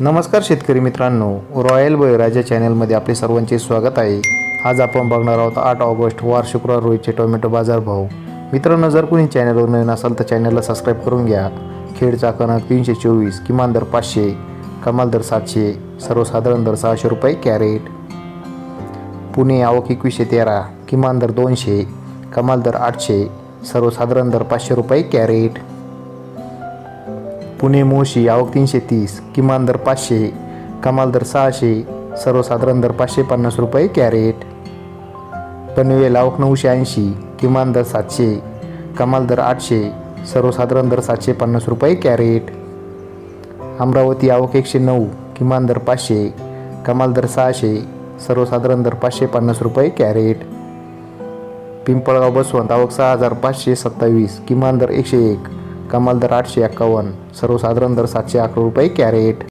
नमस्कार शेतकरी मित्रांनो. रॉयल बळीराजा चॅनलमध्ये आपले सर्वांचे स्वागत आहे. आज आपण बघणार आहोत आठ ऑगस्ट वार शुक्रवार रोजचे टोमॅटो बाजार भाव. मित्रांनो जर कोणी चॅनलवर नवीन असाल तर चॅनलला सबस्क्राईब करून घ्या. खेडचा कणक तीनशे चोवीस किमान दर पाचशे कमाल दर सातशे सर्वसाधारण दर सहाशे रुपये कॅरेट. पुणे आवक एकवीसशे तेरा किमान दर दोनशे कमाल दर आठशे सर्वसाधारण दर पाचशे रुपये कॅरेट. पुणे मोशी आवक तीनशे तीस किमान दर पाचशे कमाल दर सहाशे सर्वसाधारण दर पाचशे पन्नास रुपये कॅरेट. पनवेल आवक नऊशे ऐंशी किमान दर सातशे कमाल दर आठशे सर्वसाधारण दर सातशे पन्नास रुपये कॅरेट. अमरावती आवक एकशे नऊ किमान दर पाचशे कमाल दर सहाशे सर्वसाधारण दर पाचशे पन्नास रुपये कॅरेट. पिंपळगाव बसवंत आवक सहा हजार पाचशे सत्तावीस किमान दर एकशे एक कमाल दर आठशे एक्कावन्न सर्वसाधारण दर सातशे अकरा रुपये कॅरेट.